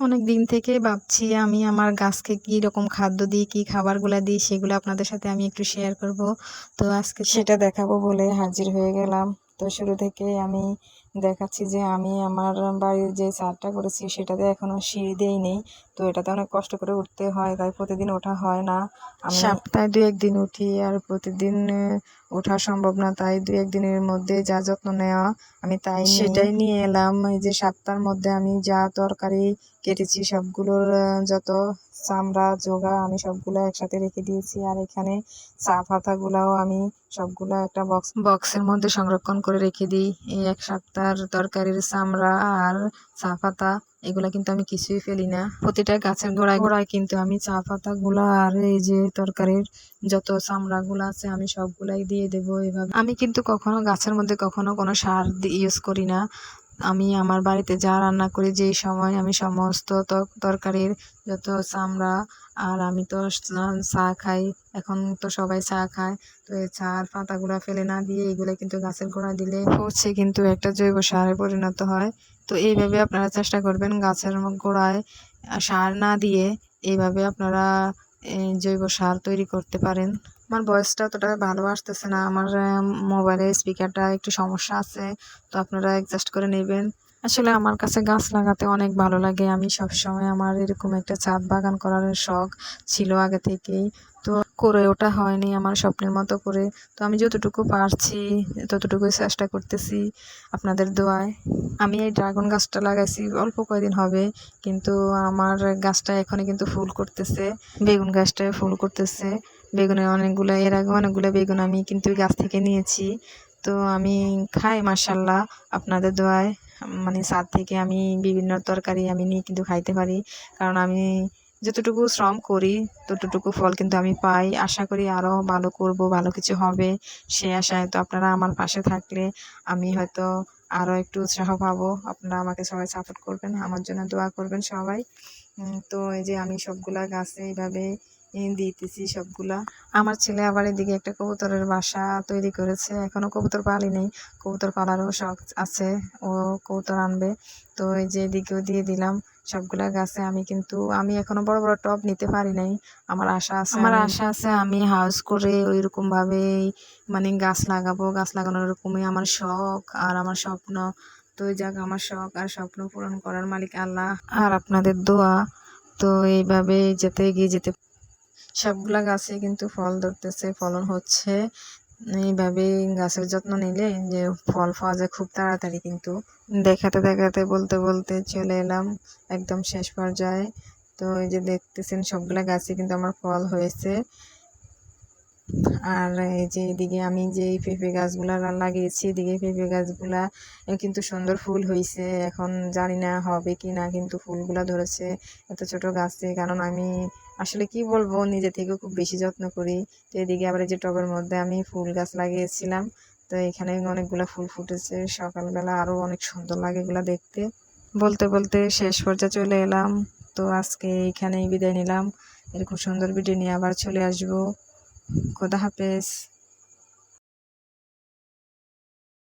অনেক দিন থেকে ভাবছি আমি আমার গাছকে কি রকম খাদ্য দিই কি খাবারগুলো দিই সেগুলো আপনাদের সাথে আমি একটু শেয়ার করব। তো আজকে সেটা দেখাবো বলে হাজির হয়ে গেলাম। তো শুরু থেকে আমি দেখাচ্ছি যে আমি আমার বাড়ির যে চারটা করেছি সেটাতে এখনও সিঁড়ি দিয়েই নেই। তো এটাতে অনেক কষ্ট করে উঠতে হয় তাই প্রতিদিন ওঠা হয় না। আমি সপ্তাহে দু একদিন উঠি আর প্রতিদিন ওঠা সম্ভব না তাই দু একদিনের মধ্যে যা যত্ন নেওয়া। আমি তাই সেটাই নিয়ে এলাম। এই যে সপ্তাহের মধ্যে আমি যা তরকারি কেটেছি সবগুলোর যত চামড়া জোগা আমি সবগুলো একসাথে রেখে দিয়েছি। আর এখানে চা পাতাগুলাও আমি সবগুলো একটা বক্স বক্সের মধ্যে সংরক্ষণ করে রেখে দিই। এই এক সপ্তাহের তরকারির চামড়া আর চা পাতা, এগুলা কিন্তু আমি কিছুই ফেলি না। প্রতিটা গাছের গোড়ায় গোড়ায় কিন্তু আমি চা পাতাগুলা আর এই যে তরকারির যত চামড়া গুলা আছে, আমি সবগুলাই দিয়ে দেবো এভাবে। আমি কিন্তু কখনো গাছের মধ্যে কখনো কোনো সার ইউজ করি না। আমি আমার বাড়িতে যা রান্না করি, যেই সময় আমি সমস্ত তরকারির যত চামড়া আর আমি তো চা- খাই, এখন তো সবাই চা খায়, তো এই চার পাতাগুলো ফেলে না দিয়ে এগুলো কিন্তু গাছের গোড়ায় দিলে হচ্ছে কিন্তু একটা জৈব সারে পরিণত হয়। তো এইভাবে আপনারা চেষ্টা করবেন গাছের গোড়ায় সার না দিয়ে এইভাবে আপনারা জৈব সার তৈরি করতে পারেন। আমার ভয়েসটা অতটা ভালো আসতেছে না। আমার মোবাইলে স্পিকারটা একটু সমস্যা আছে, তো আপনারা অ্যাডজাস্ট করে নেবেন। আসলে আমার কাছে গাছ লাগাতে অনেক ভালো লাগে। আমি সবসময় আমার এরকম একটা ছাদ বাগান করার শখ ছিল আগে থেকেই। তো করে ওটা হয়নি আমার স্বপ্নের মতো করে। তো আমি যতটুকু পারছি ততটুকু চেষ্টা করতেছি আপনাদের দোয়ায়। আমি এই ড্রাগন গাছটা লাগাইছি, অল্প কয়দিন হবে, কিন্তু আমার গাছটা এখনই কিন্তু ফুল করতেছে, বেগুন গাছটা ফুল করতেছে। বেগুনের অনেকগুলো, এর আগে অনেকগুলো বেগুন আমি কিন্তু গাছ থেকে নিয়েছি। তো আমি খাই মার্শাল্লাহ আপনাদের দোয়ায়। মানে ছাদ থেকে আমি বিভিন্ন তরকারি আমি নিয়ে কিন্তু খাইতে পারি। কারণ আমি যতটুকু শ্রম করি, ততটুকু ফল কিন্তু আমি পাই। আশা করি আরও ভালো করব, ভালো কিছু হবে। সে আশায় তো আপনারা আমার পাশে থাকলে আমি হয়তো আরও একটু উৎসাহ পাবো। আপনারা আমাকে সবাই সাপোর্ট করবেন। আমার জন্য দোয়া করবেন সবাই। তো এই যে আমি সবগুলা গাছে এইভাবে দিতেছি সবগুলা। আমার ছেলে আবার এদিকে একটা কবুতরের বাসা তৈরি করেছে। এখনও কবুতর পালি নেই। কবুতর পালারও শখ আছে। ও কবুতর আনবে। তো এই যে এদিকেও দিয়ে দিলাম সবগুলা গাছে। আমি কিন্তু আমি এখনও বড় বড় টব নিতে পারি নাই। আমার আশা আছে আমার আশা আছে আমি হাউস করে ওইরকম ভাবে মানে গাছ লাগাবো। গাছ লাগানোর এরকমই আমার শখ আর আমার স্বপ্ন। তো যাক আমার শখ আর স্বপ্ন পূরণ করার মালিক আল্লাহ। আর আপনাদের দোয়া। তো এইভাবে যেতে এগিয়ে যেতে সবগুলা গাছে কিন্তু ফল ধরতেছে, ফলন হচ্ছে। এইভাবে গাছের যত্ন নিলে যে ফল পাওয়া যায় খুব তাড়াতাড়ি কিন্তু। দেখাতে দেখাতে বলতে বলতে চলে এলাম একদম শেষ পর্যায়ে। তো এই যে দেখতেছেন সবগুলা গাছে কিন্তু আমার ফল হয়েছে। আর এই যে এদিকে আমি যে পেঁপে গাছগুলা লাগিয়েছি, এদিকে পেঁপে গাছগুলা কিন্তু সুন্দর ফুল হয়েছে এখন জানি না হবে কি না কিন্তু ফুলগুলা ধরেছে এত ছোট গাছে। কারণ আমি আসলে কি বলব, নিজে থেকে খুব বেশি যত্ন করি। তো এদিকে আবার এই যে টবের মধ্যে আমি ফুল গাছ লাগিয়েছিলাম। তো এখানে অনেকগুলা ফুল ফুটেছে। সকালবেলা আরও অনেক সুন্দর লাগে এগুলা দেখতে। বলতে বলতে শেষ পর্যায়ে চলে এলাম। তো আজকে এখানেই বিদায় নিলাম। এরকম সুন্দর ভিডিও নিয়ে আবার চলে আসব। খোদা হাফেজ